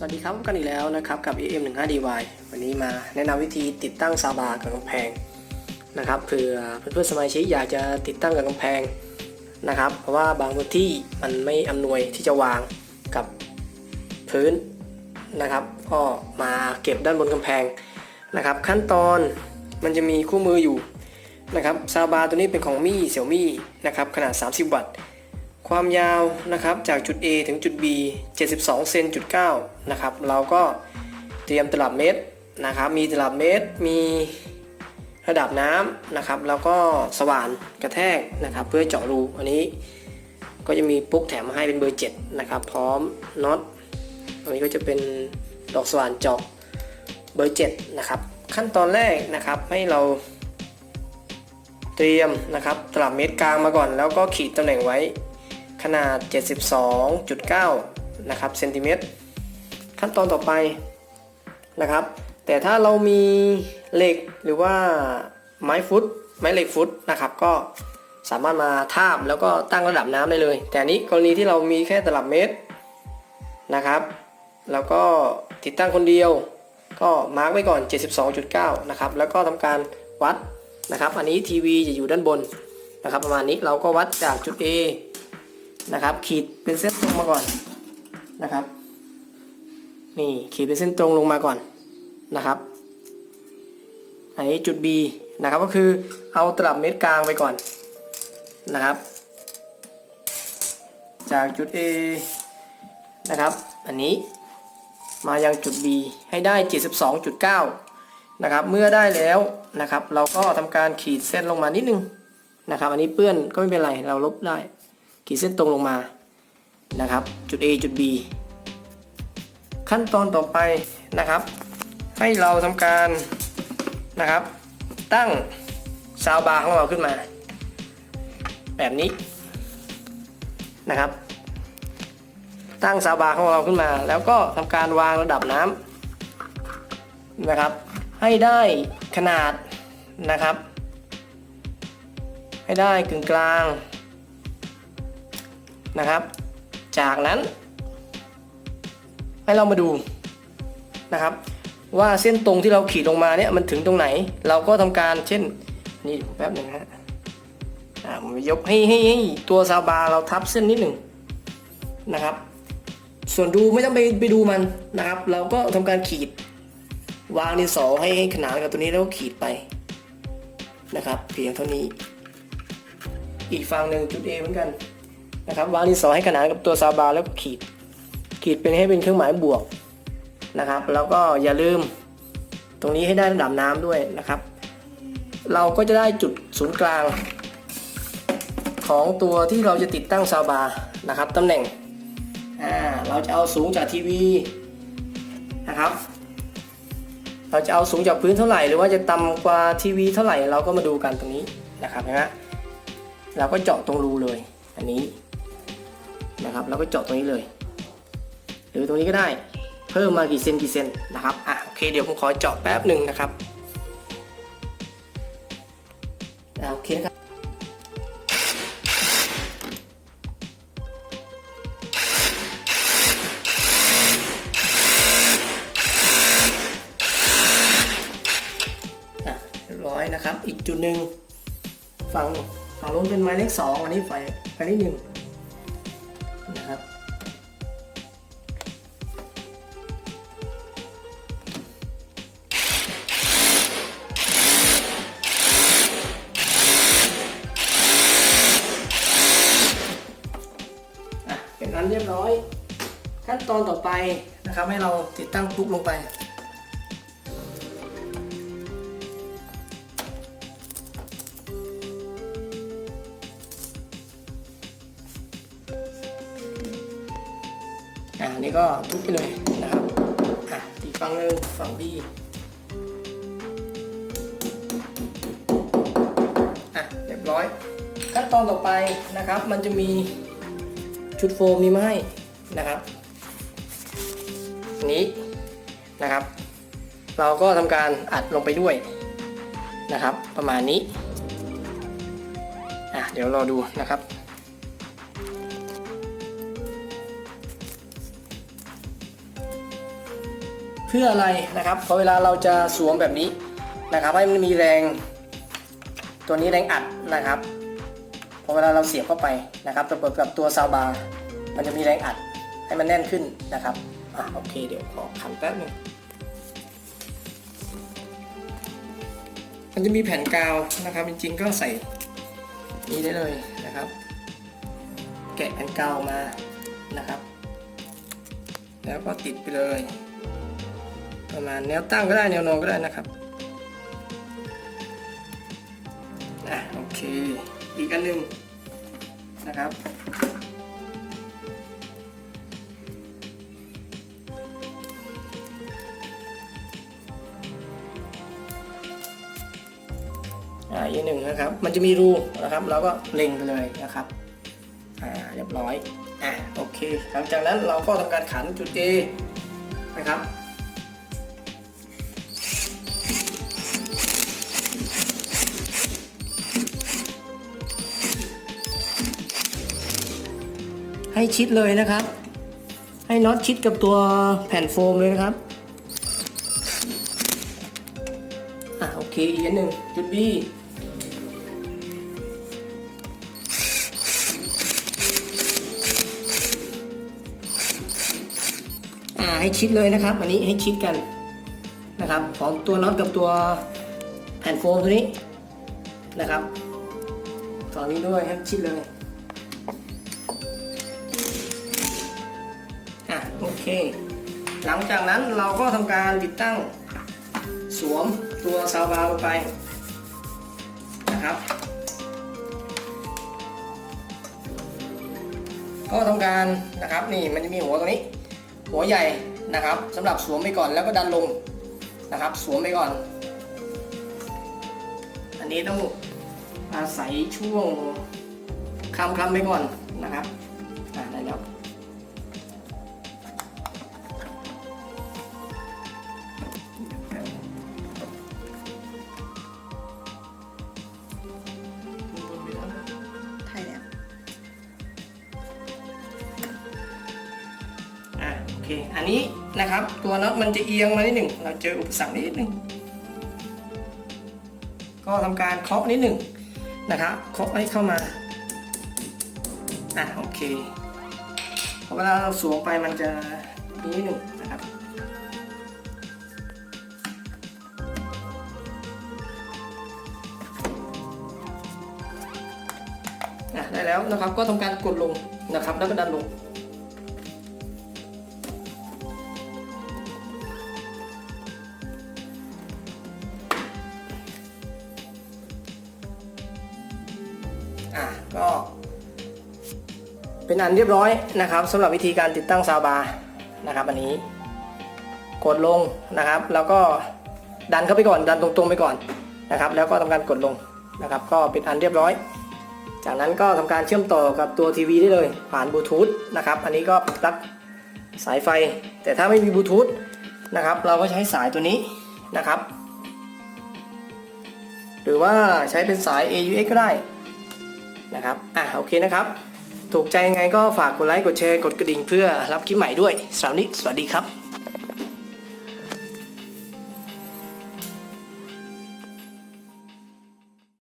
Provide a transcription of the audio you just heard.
สวัสดีครับพบกันอีกแล้วนะครับกับ EM15DY วันนี้มาแนะนำวิธีติดตั้งซาบากับกำแพงนะครับเผื่อเพื่อนๆสมาชิกอยากจะติดตั้งกับกำแพงนะครับ เพราะว่าบางพื้นที่มันไม่อำนวยที่จะวางกับพื้นนะครับ ก็มาเก็บด้านบนกำแพงนะครับ ขั้นตอนมันจะมีคู่มืออยู่นะครับซาบาตัวนี้เป็นของมี่เสี่ยวมี่นะครับขนาด 30 วัตต์ ความยาวนะครับจากจุด A ถึงจุด B 72เซนจุด9นะครับเราก็เตรียมตลับเมตรนะครับมีตลับเมตรมีระดับน้ำนะครับแล้วก็สว่านกระแทกนะครับเพื่อเจาะรูอันนี้ก็จะมีปุ๊กแถมมาให้เป็นเบอร์7นะครับพร้อมน็อตอันนี้ก็จะเป็นดอกสว่านเจาะเบอร์7นะครับขั้นตอนแรกนะครับให้เราเตรียมนะครับตลับเมตรกลางมาก่อน แล้วก็ขีดตำแหน่งไว้ ขนาด 72.9 นะครับเซนติเมตรขั้นตอนต่อไปนะครับ แต่ถ้าเรามีเหล็กหรือว่าไม้ฟุต ไม้เหล็กฟุตนะครับ ก็สามารถมาทาบแล้วก็ตั้งระดับน้ำได้เลย แต่อันนี้กรณีที่เรามีแค่ตลับเมตรนะครับ แล้วก็ติดตั้งคนเดียว ก็มาร์กไว้ก่อน 72.9 นะครับ แล้วก็ทำการวัดนะครับ อันนี้ทีวีจะอยู่ด้านบนนะครับ ประมาณนี้เราก็วัดจากจุด A นะครับ ขีดเป็นเส้นตรงมาก่อนนะครับ นี่ขีดเป็นเส้นตรงลงมาก่อนนะครับอันนี้จุด B นะครับก็คือเอาตลับเมตรกลางไปก่อนนะครับ จากจุด A นะครับ อันนี้มายังจุด B ให้ได้ 72.9 นะครับ เมื่อได้แล้วนะครับ เราก็ทำการขีดเส้นลงมานิดนึงนะครับ อันนี้เปื้อนก็ไม่เป็นไรเราลบได้ ขีดเส้นตรงลงมานะครับ จุด A จุด B ขั้นตอนต่อไปนะครับ ให้เราทำการนะครับ ตั้งซาวบาร์ของเราขึ้นมา แบบนี้นะครับ ตั้งซาวบาร์ของเราขึ้นมา แล้วก็ทำการวางระดับน้ำนะครับ ให้ได้ขนาดนะครับ ให้ได้กึ่งกลาง นะครับ จากนั้นให้เรามาดูนะครับ ว่าเส้นตรงที่เราขีดลงมาเนี่ยมันถึงตรงไหน เราก็ทำการเช่นนี่แป๊บหนึ่งฮะอ่ายกให้ให้ให้ตัวซาบาเราทับเส้นนิดหนึ่งนะครับ ส่วนดูไม่ต้องไปไปดูมันนะครับ เราก็ทำการขีดวางดินสอให้ให้ขนานกับตัวนี้แล้วขีดไปนะครับ เพียงเท่านี้ อีกฝั่งหนึ่งจุด A เหมือนกัน นะครับวางดินสอให้ขนานกับตัวซาบาแล้วก็ขีด ขีดเป็นให้เป็นเครื่องหมายบวกนะครับ แล้วก็อย่าลืมตรงนี้ให้ได้ระดับน้ำด้วยนะครับ เราก็จะได้จุดศูนย์กลาง ของตัวที่เราจะติดตั้งซาบานะครับตำแหน่งอ่าเราจะเอาสูงจากทีวีนะครับ เราจะเอาสูงจากพื้นเท่าไหร่ หรือว่าจะต่ำกว่าทีวีเท่าไหร่เราก็มาดูกันตรงนี้นะครับนะฮะเราก็เจาะตรงรูเลยอันนี้ นะครับแล้วก็เจาะตรงนี้เลย หรือตรงนี้ก็ได้เพิ่มมากี่เซนกี่เซนนะครับอะโอเคเดี๋ยวผมขอเจาะแป๊บหนึ่งนะครับโอเคนะครับร้อยนะครับ อีกจุดหนึ่งฝั่งฝั่งนู้นเป็นไม้เลขสองอันนี้ไฟไฟเลขหนึ่ง นอันเรียบร้อย ขั้นตอนต่อไปนะครับ ให้เราติดตั้งปุ๊กลงไป อ่านี่ก็ทุบไปเลยนะครับ อะอีกฝั่งหนึ่งฝั่งบีอะเรียบร้อย ขั้นตอนต่อไปนะครับ มันจะมี ชุดโฟมนี้มาให้นะครับนี้นะครับ เราก็ทำการอัดลงไปด้วยนะครับ ประมาณนี้อะเดี๋ยวรอดูนะครับเพื่ออะไรนะครับพอเวลาเราจะสวมแบบนี้นะครับ ให้มันมีแรงตัวนี้แรงอัดนะครับ อเวลาเราเสียบเข้าไปนะครับประกอบกับตัวซาวบาร์มันจะมีแรงอัดให้มันแน่นขึ้นนะครับอะโอเคเดี๋ยวขอขันแป๊บนึงมันจะมีแผ่นกาวนะครับ จริงๆก็ใส่นี้ได้เลยนะครับ แกะแผ่นกาวมานะครับ แล้วก็ติดไปเลย ประมาณแนวตั้งก็ได้แนวนอนก็ได้นะครับอะโอเค อีกอันหนึ่งนะครับ อ่าอีกหนึ่งนะครับ มันจะมีรูนะครับ เราก็เล็งไปเลยนะครับ อ่า เรียบร้อย อะโอเค หลังจากนั้นเราก็ทำการขันจุด A นะครับ ให้ชิดเลยนะครับ ให้น็อตชิดกับตัวแผ่นโฟมเลยนะครับอะโอเคอีกอันหนึ่งจุด B อ่าให้ชิดเลยนะครับ อันนี้ให้ชิดกันนะครับ ของตัวน็อตกับตัวแผ่นโฟมตัวนี้นะครับฝั่งนี้ด้วยให้ชิดเลย เค หลังจากนั้นเราก็ทำการติดตั้งสวมตัวซาวบาร์ลงไปนะครับ ก็ทำการนะครับนี่มันจะมีหัวตรงนี้ หัวใหญ่นะครับสำหรับสวมไปก่อนแล้วก็ดันลงนะครับ สวมไปก่อน อันนี้ต้องอาศัยช่วงคำคำไปก่อนนะครับ เคอันนี้นะครับ ตัวน็อตมันจะเอียงมานิดหนึ่งเราเจออุปสรรคนิดหนึ่งก็ทำการเคาะนิดหนึ่งนะครับเคาะให้เข้ามาอะโอเคพอเวลาเราสวมไปมันจะมีนิดหนึ่งนะครับอะได้แล้วนะครับก็ทำการกดลงนะครับแล้วก็ดันลง อะก็ เป็นอันเรียบร้อยนะครับสำหรับวิธีการติดตั้งซาวบาร์นะครับอันนี้ กดลงนะครับ แล้วก็ดันเข้าไปก่อนดันตรงๆไปก่อนนะครับ แล้วก็ทำการกดลงนะครับ ก็เป็นอันเรียบร้อย จากนั้นก็ทำการเชื่อมต่อกับตัวทีวีได้เลย ผ่านบลูทูธนะครับ อันนี้ก็ปลั๊กสายไฟ แต่ถ้าไม่มีบลูทูธนะครับ เราก็ใช้สายตัวนี้นะครับ หรือว่าใช้เป็นสาย AUX ก็ได้ นะครับอะโอเคนะครับ ถูกใจยังไงก็ฝากกดไลค์กดแชร์กดกระดิ่งเพื่อรับคลิปใหม่ด้วยสำหรับวันนี้สวัสดีครับ